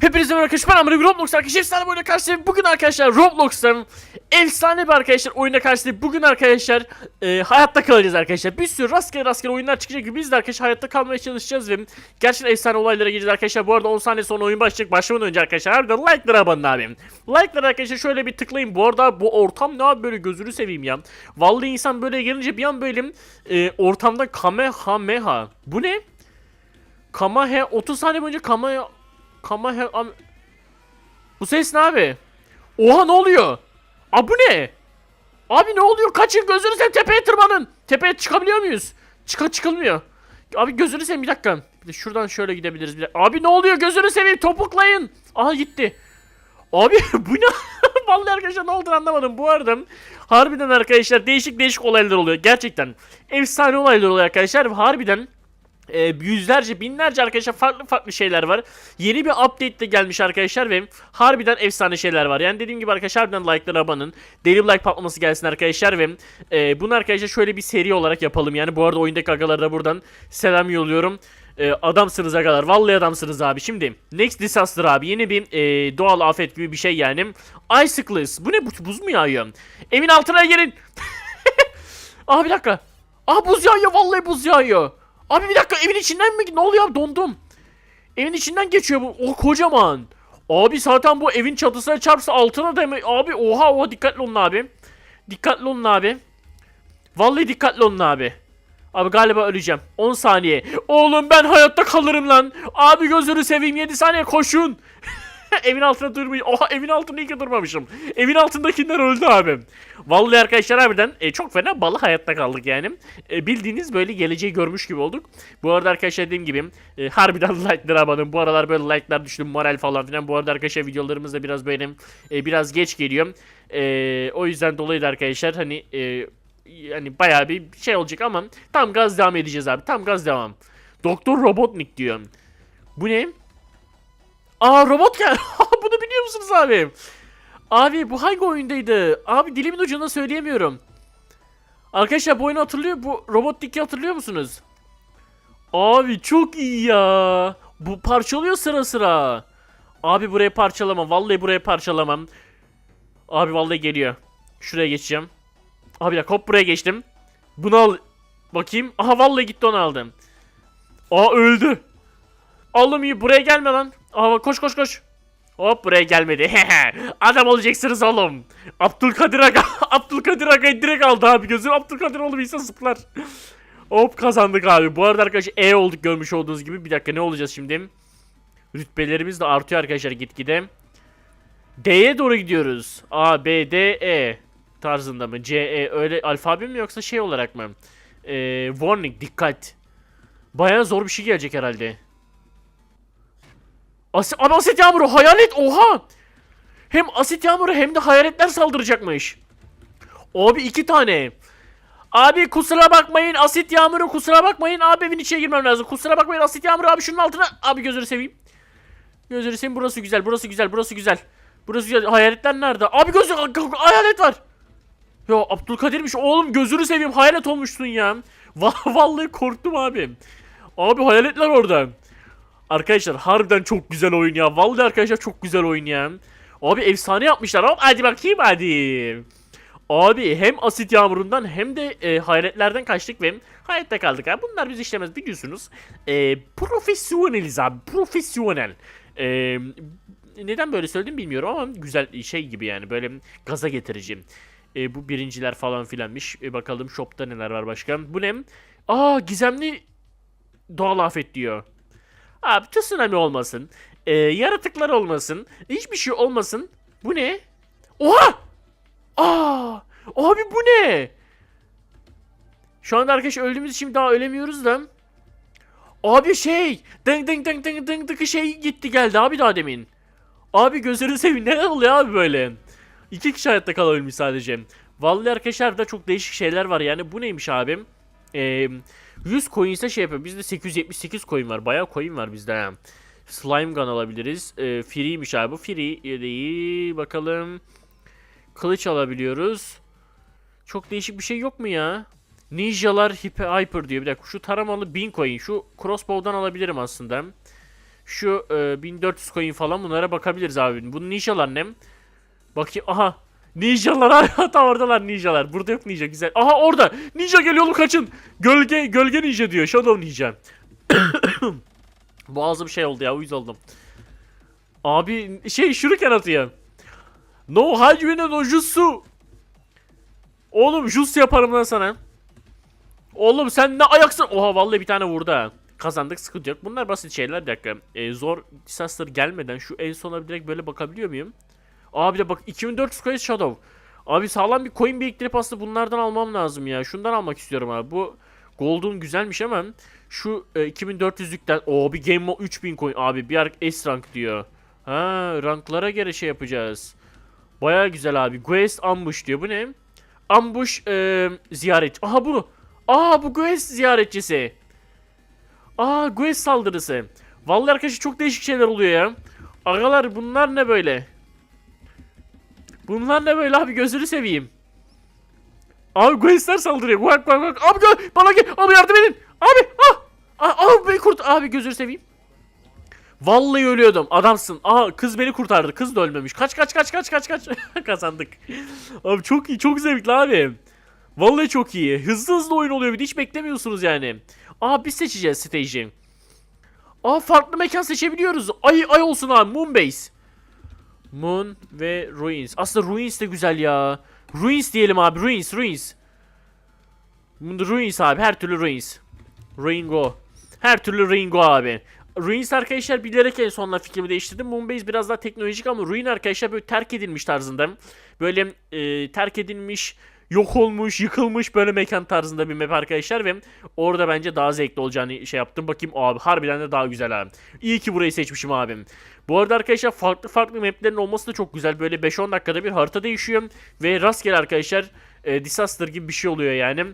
Hepinize merhaba arkadaşlar ben Amri Roblox arkadaşlar. Efsane bir oyuna karşılayıp bugün arkadaşlar Roblox'tan efsane bir arkadaşlar oyuna karşılayıp bugün arkadaşlar e, hayatta kalacağız arkadaşlar. Bir sürü rastgele rastgele oyunlar çıkacak gibi. Biz de arkadaşlar hayatta kalmaya çalışacağız ve gerçekten efsane olaylara gireceğiz arkadaşlar. Bu arada 10 saniye sonra oyun başlayacak. Başlamadan önce arkadaşlar harbiden like'lara abone abim. Like'lara arkadaşlar şöyle bir tıklayın. Bu arada bu ortam ne abi böyle gözünü seveyim ya. Vallahi insan böyle gelince bir an böyle e, ortamda kamehameha. Bu ne? Kamahe 30 saniye boyunca Kamahe Kamahe am- Bu ses ne abi? Oha ne oluyor? Abi bu ne? Abi ne oluyor? Kaçın gözünü seveyim tepeye tırmanın. Tepeye çıkabiliyor muyuz? Çıka çıkılmıyor. Abi gözünü seveyim bir dakika. Bir de şuradan şöyle gidebiliriz bir. Abi ne oluyor? Gözünü seveyim topuklayın. Aha gitti. Abi bu ne? Vallahi arkadaşlar ne olduğunu anlamadım. Bu arada harbiden arkadaşlar değişik değişik olaylar oluyor. Gerçekten efsane olaylar oluyor arkadaşlar. Harbiden e, yüzlerce binlerce arkadaşlar farklı farklı şeyler var. Yeni bir update de gelmiş arkadaşlar ve harbiden efsane şeyler var. Yani dediğim gibi arkadaşlar harbiden like'lara abanın. Deli like patlaması gelsin arkadaşlar ve e, bunu arkadaşlar şöyle bir seri olarak yapalım. Yani bu arada oyundaki agalara da buradan selam yolluyorum. E, adamsınız agalar. Vallahi adamsınız abi. Şimdi Next Disaster abi. Yeni bir e, doğal afet gibi bir şey yani. Icicles. Bu ne? Bu, buz mu yağıyor? Evin altına gelin. Aa bir dakika. Aa buz yağıyor. Vallahi buz yağıyor. Abi bir dakika evin içinden mi? Ne oluyor abi dondum. Evin içinden geçiyor bu. O kocaman. Abi zaten bu evin çatısına çarpsa altına da? Abi oha oha dikkatli olun abi. Dikkatli olun abi. Vallahi dikkatli olun abi. Abi galiba öleceğim. 10 saniye. Oğlum ben hayatta kalırım lan. Abi gözünü seveyim 7 saniye koşun. evin altına durmayın. Oha evin altında iyi durmamışım. Evin altındakiler öldü abi. Vallahi arkadaşlar harbiden e, çok fena balı hayatta kaldık yani. E, bildiğiniz böyle geleceği görmüş gibi olduk. Bu arada arkadaşlar dediğim gibi e, harbiden like'lara abanın. Bu aralar böyle like'lar düştü moral falan filan. Bu arada arkadaşlar videolarımız da biraz böyle e, biraz geç geliyor. E, o yüzden dolayı da arkadaşlar hani e, yani bayağı bir şey olacak ama tam gaz devam edeceğiz abi. Tam gaz devam. Doktor Robotnik diyor. Bu ne? Aa robot gel. Bunu biliyor musunuz abi? Abi bu hangi oyundaydı? Abi dilimin ucunda söyleyemiyorum. Arkadaşlar bu oyunu hatırlıyor bu Robot Dick'i hatırlıyor musunuz? Abi çok iyi ya. Bu parçalıyor sıra sıra. Abi burayı parçalamam. Vallahi burayı parçalamam. Abi vallahi geliyor. Şuraya geçeceğim. Abi ya hop buraya geçtim. Bunu al. Bakayım. Aha vallahi gitti onu aldım. Aa öldü. Oğlum iyi buraya gelme lan. Bak, koş koş koş. Hop buraya gelmedi. Adam olacaksınız oğlum. Abdülkadir Aga. Abdülkadir Aga direkt aldı abi. Gözüm Abdülkadir oğlum insan zıplar. Hop kazandık abi. Bu arada arkadaşlar E olduk görmüş olduğunuz gibi. Bir dakika ne olacağız şimdi? Rütbelerimiz de artıyor arkadaşlar gitgide. D'ye doğru gidiyoruz. A, B, D, E tarzında mı? C, E öyle alfabe mi yoksa şey olarak mı? Ee, warning dikkat. Bayağı zor bir şey gelecek herhalde. As Abi asit yağmuru hayalet oha. Hem asit yağmuru hem de hayaletler saldıracakmış. Abi iki tane. Abi kusura bakmayın asit yağmuru kusura bakmayın abi evin içine girmem lazım. Kusura bakmayın asit yağmuru abi şunun altına. Abi gözünü seveyim. Gözünü seveyim burası güzel burası güzel burası güzel. Burası güzel hayaletler nerede? Abi gözü hayalet var. Ya Abdülkadir'miş oğlum gözünü seveyim hayalet olmuşsun ya. Va- Vallahi korktum abi. Abi hayaletler orada. Arkadaşlar harbiden çok güzel oyun ya. Vallahi arkadaşlar çok güzel oyun ya. Abi efsane yapmışlar. Hop hadi bakayım hadi. Abi hem asit yağmurundan hem de e, hayaletlerden kaçtık ve hayatta kaldık abi. Bunlar biz işlemez biliyorsunuz. E, profesyoneliz abi. Profesyonel. E, neden böyle söyledim bilmiyorum ama güzel şey gibi yani böyle gaza getirici. E, bu birinciler falan filanmış. E, bakalım shopta neler var başka. Bu ne? Aa gizemli doğal afet diyor. Abi tsunami olmasın. E, yaratıklar olmasın. Hiçbir şey olmasın. Bu ne? Oha! Aa! Abi bu ne? Şu anda arkadaş öldüğümüz için daha ölemiyoruz da. Abi şey, ding ding ding ding ding ding şey gitti geldi abi daha demin. Abi gözünü seveyim ne oluyor abi böyle? İki kişi hayatta kalabilmiş sadece. Vallahi arkadaşlar da çok değişik şeyler var yani bu neymiş abim? Ee, 100 coin ise şey yapıyor. Bizde 878 coin var. Bayağı coin var bizde. Slime gun alabiliriz. Ee, free'ymiş abi bu. Free değil. Bakalım. Kılıç alabiliyoruz. Çok değişik bir şey yok mu ya? Ninjalar hyper, diyor. Bir dakika şu taramalı 1000 coin. Şu crossbow'dan alabilirim aslında. Şu e, 1400 coin falan bunlara bakabiliriz abi. Bu ninjalar ne? Bakayım aha. Ninjalar hala tam oradalar ninjalar. Burada yok ninja güzel. Aha orada. Ninja geliyor oğlum kaçın. Gölge gölge ninja diyor. Shadow ninja. Boğazım şey oldu ya uyuz oldum. Abi şey şuruken atıyor. No hajime no jutsu. Oğlum jutsu yaparım lan sana. Oğlum sen ne ayaksın? Oha vallahi bir tane vurdu ha. Kazandık sıkıntı yok. Bunlar basit şeyler bir dakika. Ee, zor disaster gelmeden şu en sona direkt böyle bakabiliyor muyum? Abi de bak 2400 coin shadow. Abi sağlam bir coin biriktirip aslında bunlardan almam lazım ya. Şundan almak istiyorum abi. Bu Gold'un güzelmiş ama şu e, 2400'lükten o bir game mode 3000 coin abi bir S rank diyor. Ha ranklara göre şey yapacağız. Baya güzel abi. Quest ambush diyor. Bu ne? Ambush e, ziyaret. Aha bu. Aa bu Quest ziyaretçisi. Aa Quest saldırısı. Vallahi arkadaşlar çok değişik şeyler oluyor ya. Agalar bunlar ne böyle? Bunlar ne böyle abi gözünü seveyim. Abi Quest'ler saldırıyor. Bak bak bak. Abi gö- bana gel. Abi yardım edin. Abi ah. Ah, abi beni kurt. Abi gözünü seveyim. Vallahi ölüyordum. Adamsın. Aha kız beni kurtardı. Kız da ölmemiş. Kaç kaç kaç kaç kaç kaç. Kazandık. Abi çok iyi. Çok zevkli abi. Vallahi çok iyi. Hızlı hızlı oyun oluyor bir hiç beklemiyorsunuz yani. Aa biz seçeceğiz stage'i. Aa farklı mekan seçebiliyoruz. Ay ay olsun abi Moonbase. Moon ve Ruins. Aslında Ruins de güzel ya. Ruins diyelim abi. Ruins, Ruins. Ruins abi. Her türlü Ruins. Ringo. Her türlü Ringo abi. Ruins arkadaşlar bilerek en sonunda fikrimi değiştirdim. Moonbase biraz daha teknolojik ama Ruin arkadaşlar böyle terk edilmiş tarzında. Böyle e, terk edilmiş, yok olmuş, yıkılmış böyle mekan tarzında bir map arkadaşlar ve orada bence daha zevkli olacağını şey yaptım. Bakayım abi harbiden de daha güzel abi. İyi ki burayı seçmişim abim. Bu arada arkadaşlar farklı farklı maplerin olması da çok güzel. Böyle 5-10 dakikada bir harita değişiyor ve rastgele arkadaşlar e, disaster gibi bir şey oluyor yani.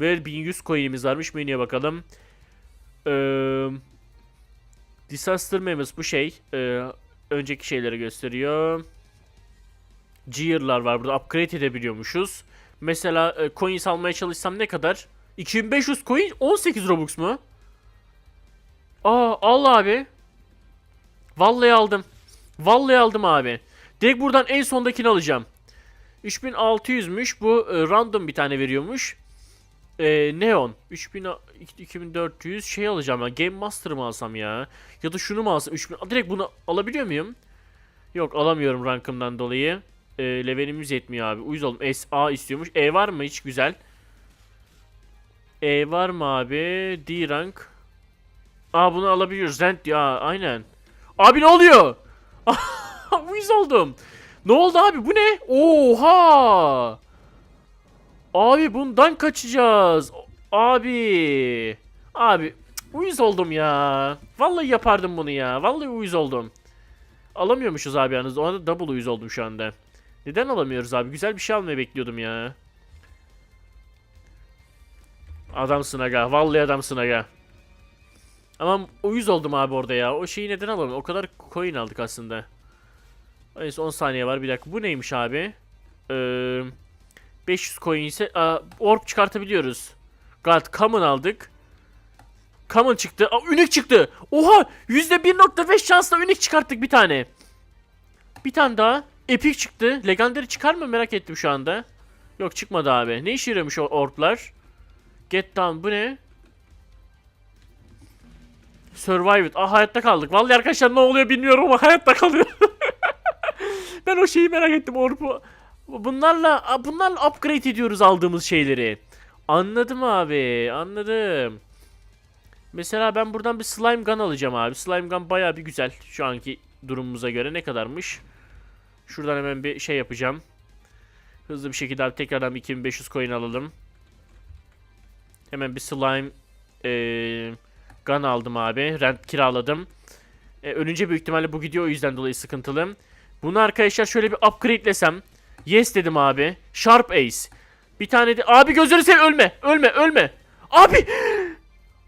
Ve 1100 coin'imiz varmış. Menüye bakalım. Eee Disaster Memes bu şey. e, önceki şeyleri gösteriyor. Gear'lar var burada. Upgrade edebiliyormuşuz. Mesela e, coins almaya çalışsam ne kadar? 2500 coin 18 Robux mu? Aa al abi. Vallahi aldım. Vallahi aldım abi. Direkt buradan en sondakini alacağım. 3600'müş. Bu e, random bir tane veriyormuş. E, Neon 3000 2400 şey alacağım ya. Game Master mı alsam ya? Ya da şunu mu alsam? 3000 direkt bunu alabiliyor muyum? Yok alamıyorum rankımdan dolayı. E, levelimiz yetmiyor abi. Uyuz oldum. S A istiyormuş. E var mı hiç güzel? E var mı abi? D rank. Aa bunu alabiliyoruz. Rent ya aynen. Abi ne oluyor? Uyuz oldum. Ne oldu abi? Bu ne? Oha! Abi bundan kaçacağız. Abi. Abi uyuz oldum ya. Vallahi yapardım bunu ya. Vallahi uyuz oldum. Alamıyormuşuz abi yalnız. Ona double uyuz oldum şu anda. Neden alamıyoruz abi? Güzel bir şey almayı bekliyordum ya. Adamsın aga. Vallahi adamsın aga. Ama uyuz oldum abi orada ya. O şeyi neden alalım? O kadar coin aldık aslında. Neyse 10 saniye var. Bir dakika. Bu neymiş abi? Eee... 500 coin ise aa, orb çıkartabiliyoruz. God common aldık. Common çıktı. Aa, ünik çıktı. Oha! %1.5 şansla ünik çıkarttık bir tane. Bir tane daha. Epic çıktı. Legendary çıkar mı merak ettim şu anda. Yok çıkmadı abi. Ne işe yarıyormuş o orblar? Get down bu ne? Survived. Ah hayatta kaldık. Vallahi arkadaşlar ne oluyor bilmiyorum ama hayatta kalıyor. ben o şeyi merak ettim orbu. Bunlarla bunlarla upgrade ediyoruz aldığımız şeyleri. Anladım abi. Anladım. Mesela ben buradan bir slime gun alacağım abi. Slime gun baya bir güzel şu anki durumumuza göre ne kadarmış? Şuradan hemen bir şey yapacağım. Hızlı bir şekilde abi tekrardan bir 2500 coin alalım. Hemen bir slime ee, gun aldım abi. Rent kiraladım. E, ölünce büyük ihtimalle bu gidiyor o yüzden dolayı sıkıntılı. Bunu arkadaşlar şöyle bir upgradelesem. Yes dedim abi. Sharp Ace. Bir tane de... Abi gözünü sev ölme. Ölme ölme. Abi.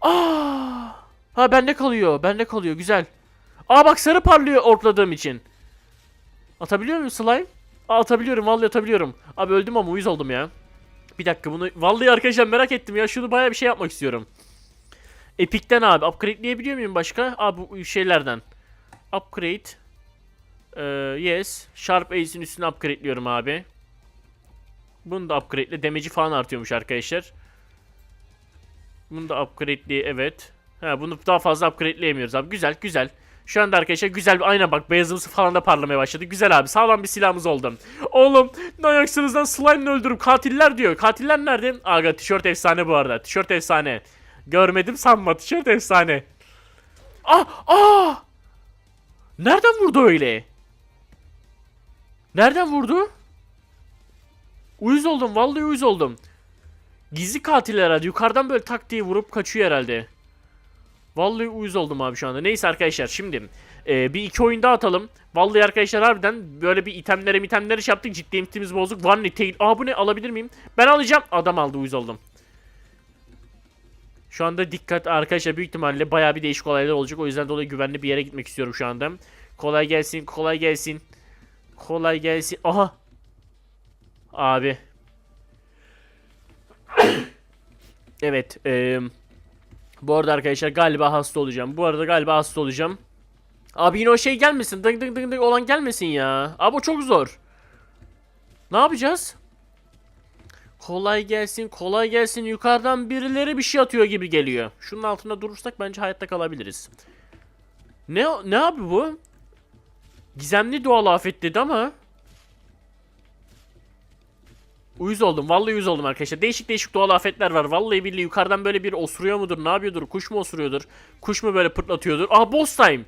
Aa. Ha bende kalıyor. Bende kalıyor. Güzel. Aa bak sarı parlıyor ortladığım için. Atabiliyor muyum slime? Aa, atabiliyorum. Vallahi atabiliyorum. Abi öldüm ama uyuz oldum ya. Bir dakika bunu... Vallahi arkadaşlar merak ettim ya. Şunu baya bir şey yapmak istiyorum. Epic'ten abi upgrade'leyebiliyor muyum başka? Abi bu şeylerden. Upgrade. Ee, yes. Sharp Ace'in üstüne upgrade'liyorum abi. Bunu da upgrade'le. Damage'i falan artıyormuş arkadaşlar. Bunu da upgrade'li evet. Ha bunu daha fazla upgrade'leyemiyoruz abi. Güzel güzel. Şu anda arkadaşlar güzel bir ayna bak beyazımsı falan da parlamaya başladı. Güzel abi sağlam bir silahımız oldu. Oğlum ne ayaksınızdan slime'la öldürüp katiller diyor. Katiller nerede? Aga tişört efsane bu arada. Tişört efsane. Görmedim sanma tişört efsane. Ah ah! Nereden vurdu öyle? Nereden vurdu? Uyuz oldum vallahi uyuz oldum. Gizli katil herhalde. Yukarıdan böyle tak diye vurup kaçıyor herhalde. Vallahi uyuz oldum abi şu anda. Neyse arkadaşlar şimdi e, bir iki oyun daha atalım. Vallahi arkadaşlar harbiden böyle bir itemlere itemlere şey yaptık. Ciddi itemimiz bozuk. One tail. Aa bu ne alabilir miyim? Ben alacağım. Adam aldı uyuz oldum. Şu anda dikkat arkadaşlar büyük ihtimalle bayağı bir değişik olaylar olacak. O yüzden dolayı güvenli bir yere gitmek istiyorum şu anda. Kolay gelsin, kolay gelsin. Kolay gelsin. Aha. Abi. evet. eee bu arada arkadaşlar galiba hasta olacağım. Bu arada galiba hasta olacağım. Abi yine o şey gelmesin. Dıng dıng dıng dıng olan gelmesin ya. Abi o çok zor. Ne yapacağız? Kolay gelsin, kolay gelsin. Yukarıdan birileri bir şey atıyor gibi geliyor. Şunun altında durursak bence hayatta kalabiliriz. Ne ne abi bu? Gizemli doğal afet dedi ama. Uyuz oldum. Vallahi uyuz oldum arkadaşlar. Değişik değişik doğal afetler var. Vallahi billahi yukarıdan böyle bir osuruyor mudur? Ne yapıyordur? Kuş mu osuruyordur? Kuş mu böyle pırtlatıyordur? Aha boss time.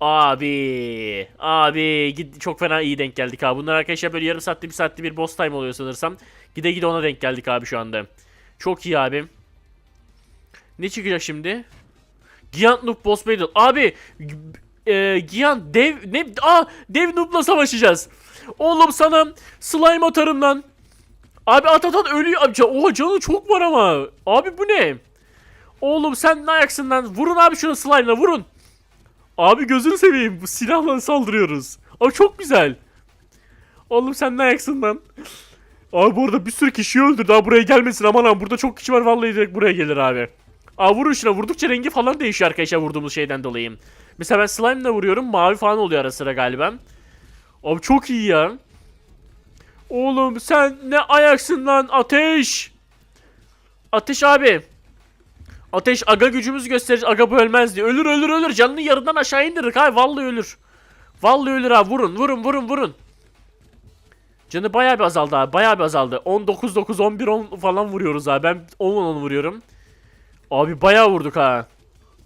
Abi. Abi. Gid çok fena iyi denk geldik abi. Bunlar arkadaşlar böyle yarım saatte bir saatte bir boss time oluyor sanırsam. Gide gide ona denk geldik abi şu anda. Çok iyi abi. Ne çıkacak şimdi? Giant Noob Boss Battle. Abi. E, Giant dev ne? Aa dev Noob'la savaşacağız. Oğlum sana slime atarım lan. Abi at at at ölüyor. Abi, oha canı çok var ama. Abi bu ne? Oğlum sen ne ayaksın lan? Vurun abi şunu slime'la vurun. Abi gözünü seveyim. Bu silahla saldırıyoruz. Abi çok güzel. Oğlum sen ne ayaksın lan? Abi bu arada bir sürü kişi öldürdü. Daha buraya gelmesin aman aman. Burada çok kişi var vallahi direkt buraya gelir abi. Aa vurun şuna. Vurdukça rengi falan değişiyor arkadaşlar vurduğumuz şeyden dolayı. Mesela ben slime'la vuruyorum. Mavi falan oluyor ara sıra galiba. Abi çok iyi ya. Oğlum sen ne ayaksın lan ateş. Ateş abi. Ateş aga gücümüz gösterir. Aga bu ölmez diye. Ölür ölür ölür. Canını yarıdan aşağı indirir. Hay vallahi ölür. Vallahi ölür abi. Vurun vurun vurun vurun. Canı bayağı bir azaldı abi. Bayağı bir azaldı. 19 9 11 10 falan vuruyoruz abi. Ben 10 10 vuruyorum. Abi bayağı vurduk ha.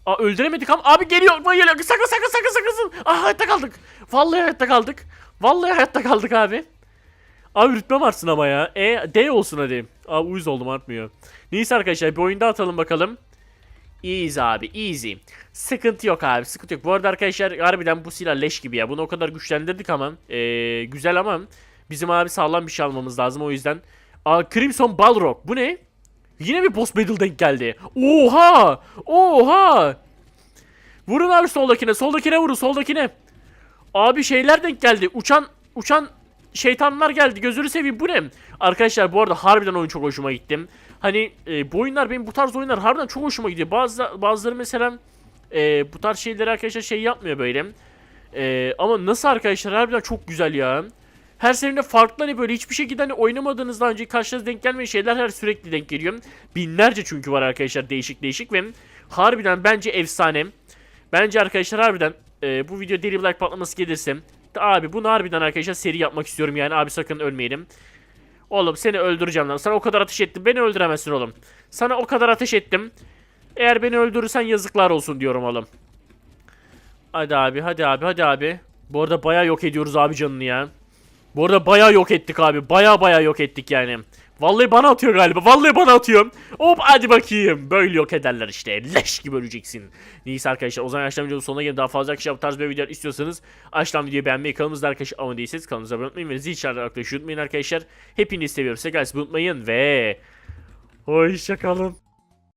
Aa öldüremedik ama abi geliyor. Geliyor. Sakın sakın sakın sakın. Ah hayatta kaldık. Vallahi hayatta kaldık. Vallahi hayatta kaldık abi. Abi rütbem artsın ama ya. E, D olsun hadi. Abi uyuz oldum artmıyor. Neyse arkadaşlar bir oyunda atalım bakalım. Easy abi easy. Sıkıntı yok abi sıkıntı yok. Bu arada arkadaşlar harbiden bu silah leş gibi ya. Bunu o kadar güçlendirdik ama. ee, güzel ama. Bizim abi sağlam bir şey almamız lazım o yüzden. Aa, Crimson Balrog bu ne? Yine bir boss battle denk geldi. Oha! Oha! Vurun abi soldakine. Soldakine vurun soldakine. Abi şeyler denk geldi. Uçan uçan şeytanlar geldi. Gözünü seveyim bu ne? Arkadaşlar bu arada harbiden oyun çok hoşuma gitti. Hani e, bu oyunlar benim bu tarz oyunlar harbiden çok hoşuma gidiyor. Bazı bazıları mesela e, bu tarz şeyleri arkadaşlar şey yapmıyor böyle. E, ama nasıl arkadaşlar harbiden çok güzel ya. Her seferinde farklı hani böyle hiçbir şekilde hani oynamadığınız daha önce karşınıza denk gelmeyen şeyler her sürekli denk geliyor. Binlerce çünkü var arkadaşlar değişik değişik ve harbiden bence efsane. Bence arkadaşlar harbiden e, bu video deli like patlaması gelirse abi bunu harbiden arkadaşlar seri yapmak istiyorum yani abi sakın ölmeyelim. Oğlum seni öldüreceğim lan. Sana o kadar ateş ettim. Beni öldüremezsin oğlum. Sana o kadar ateş ettim. Eğer beni öldürürsen yazıklar olsun diyorum oğlum. Hadi abi hadi abi hadi abi. Bu arada baya yok ediyoruz abi canını ya. Bu arada baya yok ettik abi. Baya baya yok ettik yani. Vallahi bana atıyor galiba. Vallahi bana atıyor. Hop hadi bakayım. Böyle yok ederler işte. Leş gibi öleceksin. Neyse arkadaşlar o zaman aşağıdan videonun sonuna gelin. Daha fazla arkadaşlar bu tarz bir videolar istiyorsanız aşağıdan videoyu beğenmeyi kanalımızda arkadaşlar abone değilseniz kanalımıza abone olmayı ve zil çağrıları arkadaşlar unutmayın arkadaşlar. Hepinizi seviyorum. Size unutmayın ve hoşçakalın.